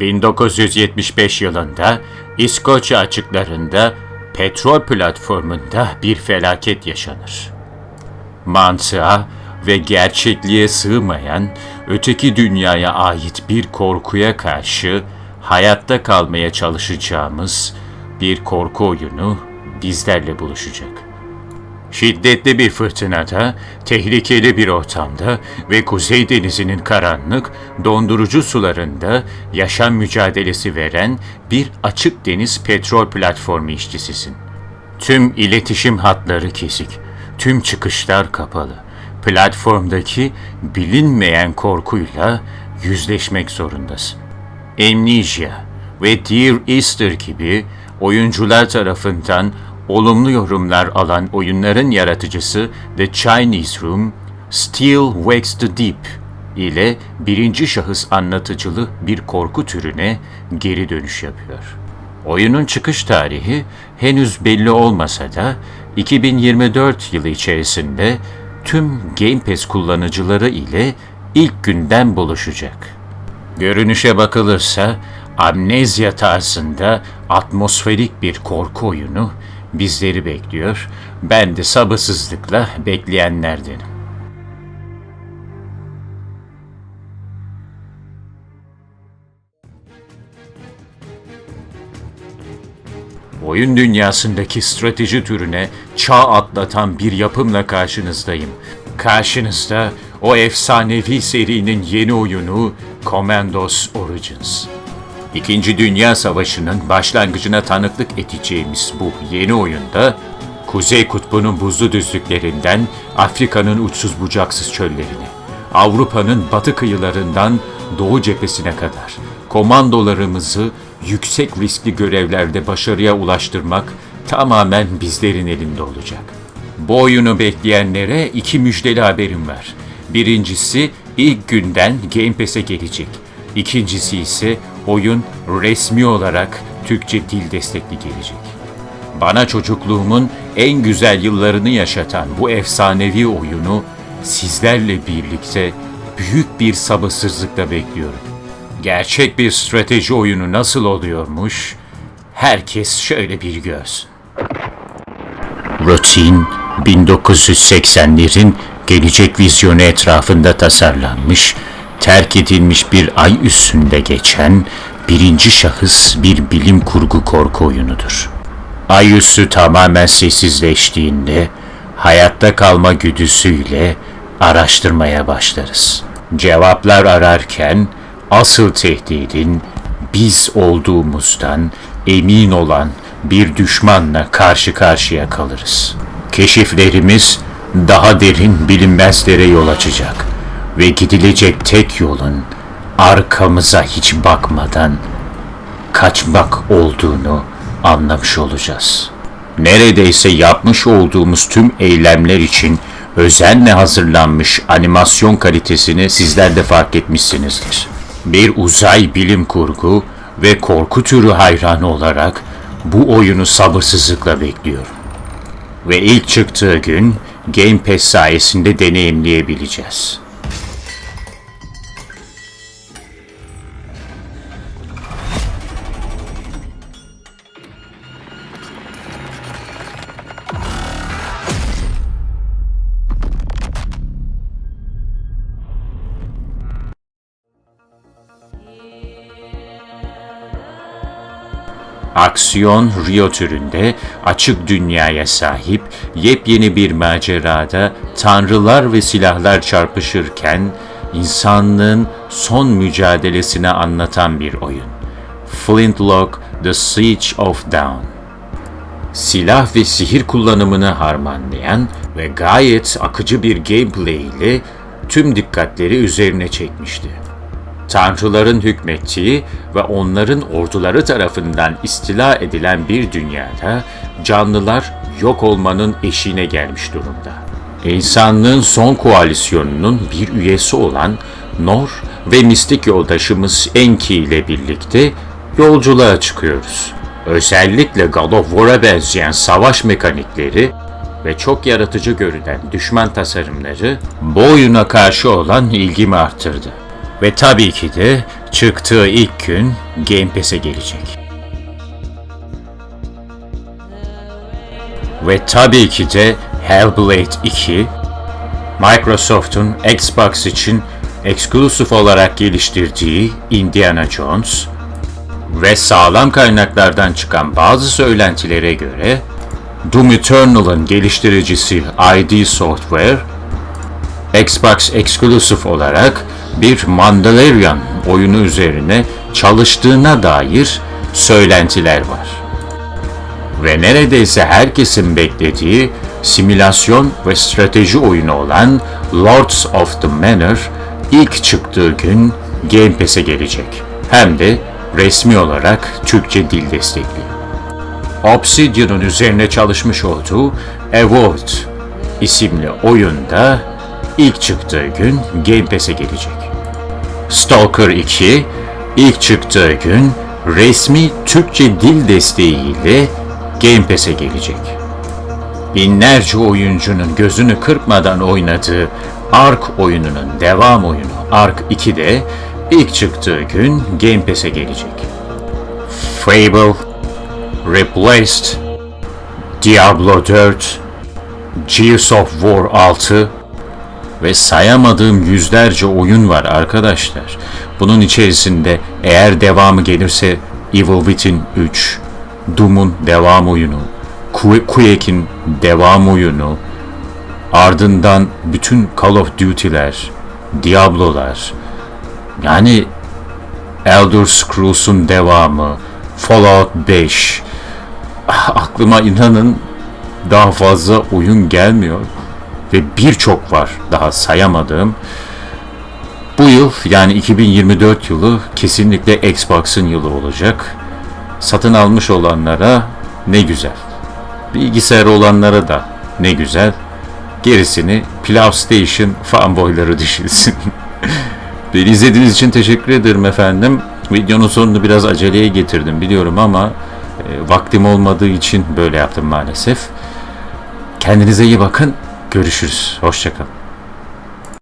1975 yılında İskoçya açıklarında petrol platformunda bir felaket yaşanır. Mantığa ve gerçekliğe sığmayan öteki dünyaya ait bir korkuya karşı hayatta kalmaya çalışacağımız bir korku oyunu bizlerle buluşacak. Şiddetli bir fırtınada, tehlikeli bir ortamda ve Kuzey Denizi'nin karanlık, dondurucu sularında yaşam mücadelesi veren bir açık deniz petrol platformu işçisisin. Tüm iletişim hatları kesik, tüm çıkışlar kapalı. Platformdaki bilinmeyen korkuyla yüzleşmek zorundasın. Amnesia ve Dear Easter gibi oyuncular tarafından olumlu yorumlar alan oyunların yaratıcısı The Chinese Room, Still Wakes the Deep ile birinci şahıs anlatıcılı bir korku türüne geri dönüş yapıyor. Oyunun çıkış tarihi henüz belli olmasa da 2024 yılı içerisinde tüm Game Pass kullanıcıları ile ilk günden buluşacak. Görünüşe bakılırsa amnezya tarzında atmosferik bir korku oyunu bizleri bekliyor. Ben de sabırsızlıkla bekleyenlerdenim. Oyun dünyasındaki strateji türüne çağ atlatan bir yapımla karşınızdayım. Karşınızda o efsanevi serinin yeni oyunu Commandos Origins. İkinci Dünya Savaşı'nın başlangıcına tanıklık edeceğimiz bu yeni oyunda Kuzey Kutbu'nun buzlu düzlüklerinden Afrika'nın uçsuz bucaksız çöllerine, Avrupa'nın batı kıyılarından doğu cephesine kadar komandolarımızı yüksek riskli görevlerde başarıya ulaştırmak tamamen bizlerin elinde olacak. Bu oyunu bekleyenlere iki müjdeli haberim var. Birincisi ilk günden Game Pass'e gelecek. İkincisi ise oyun resmi olarak Türkçe dil destekli gelecek. Bana çocukluğumun en güzel yıllarını yaşatan bu efsanevi oyunu sizlerle birlikte büyük bir sabırsızlıkla bekliyorum. Gerçek bir strateji oyunu nasıl oluyormuş? Herkes şöyle bir görsün. Rutin 1980'lerin gelecek vizyonu etrafında tasarlanmış, terk edilmiş bir ay üstünde geçen birinci şahıs bir bilim kurgu korku oyunudur. Ay üstü tamamen sessizleştiğinde hayatta kalma güdüsüyle araştırmaya başlarız. Cevaplar ararken asıl tehdidin biz olduğumuzdan emin olan bir düşmanla karşı karşıya kalırız. Keşiflerimiz daha derin bilinmezlere yol açacak ve gidilecek tek yolun arkamıza hiç bakmadan kaçmak olduğunu anlamış olacağız. Neredeyse yapmış olduğumuz tüm eylemler için özenle hazırlanmış animasyon kalitesini sizler de fark etmişsinizdir. Bir uzay bilim kurgu ve korku türü hayranı olarak bu oyunu sabırsızlıkla bekliyorum. Ve ilk çıktığı gün Game Pass sayesinde deneyimleyebileceğiz. Aksiyon Rio türünde açık dünyaya sahip yepyeni bir macerada tanrılar ve silahlar çarpışırken insanlığın son mücadelesini anlatan bir oyun. Flintlock The Siege of Dawn silah ve sihir kullanımını harmanlayan ve gayet akıcı bir gameplay ile tüm dikkatleri üzerine çekmişti. Tanrıların hükmettiği ve onların orduları tarafından istila edilen bir dünyada canlılar yok olmanın eşiğine gelmiş durumda. İnsanlığın son koalisyonunun bir üyesi olan Nor ve mistik yoldaşımız Enki ile birlikte yolculuğa çıkıyoruz. Özellikle God of War'a benzeyen savaş mekanikleri ve çok yaratıcı görünen düşman tasarımları bu oyuna karşı olan ilgimi arttırdı. Ve tabii ki de Çıktığı ilk gün Game Pass'e gelecek. Ve tabii ki de Hellblade 2, Microsoft'un Xbox için eksklusif olarak geliştirdiği Indiana Jones ve sağlam kaynaklardan çıkan bazı söylentilere göre Doom Eternal'ın geliştiricisi ID Software, Xbox eksklusif olarak bir Mandalorian oyunu üzerine çalıştığına dair söylentiler var. Ve neredeyse herkesin beklediği simülasyon ve strateji oyunu olan Lords of the Manor ilk çıktığı gün Game Pass'e gelecek. Hem de resmi olarak Türkçe dil destekli. Obsidian'ın üzerine çalışmış olduğu Evolved isimli oyunda ilk çıktığı gün Game Pass'e gelecek. Stalker 2 ilk çıktığı gün resmi Türkçe dil desteğiyle Game Pass'e gelecek. Binlerce oyuncunun gözünü kırpmadan oynadığı Ark oyununun devam oyunu Ark 2 de ilk çıktığı gün Game Pass'e gelecek. Fable, Replaced, Diablo 4, Gears of War 6 ve sayamadığım yüzlerce oyun var arkadaşlar. Bunun içerisinde eğer devamı gelirse Evil Within 3, Doom'un devam oyunu, Qu- Quake'in devam oyunu, ardından bütün Call of Duty'ler, Diablo'lar, yani Elder Scrolls'un devamı, Fallout 5, Ah, aklıma inanın daha fazla oyun gelmiyor ve birçok var daha sayamadığım. Bu yıl yani 2024 yılı kesinlikle Xbox'ın yılı olacak. Satın almış olanlara ne güzel. Bilgisayar olanlara da ne güzel. Gerisini PlayStation fanboyları düşünsün. Beni izlediğiniz için teşekkür ederim efendim. Videonun sonunu biraz aceleye getirdim biliyorum ama e, vaktim olmadığı için böyle yaptım maalesef. Kendinize iyi bakın. Görüşürüz. Hoşçakalın.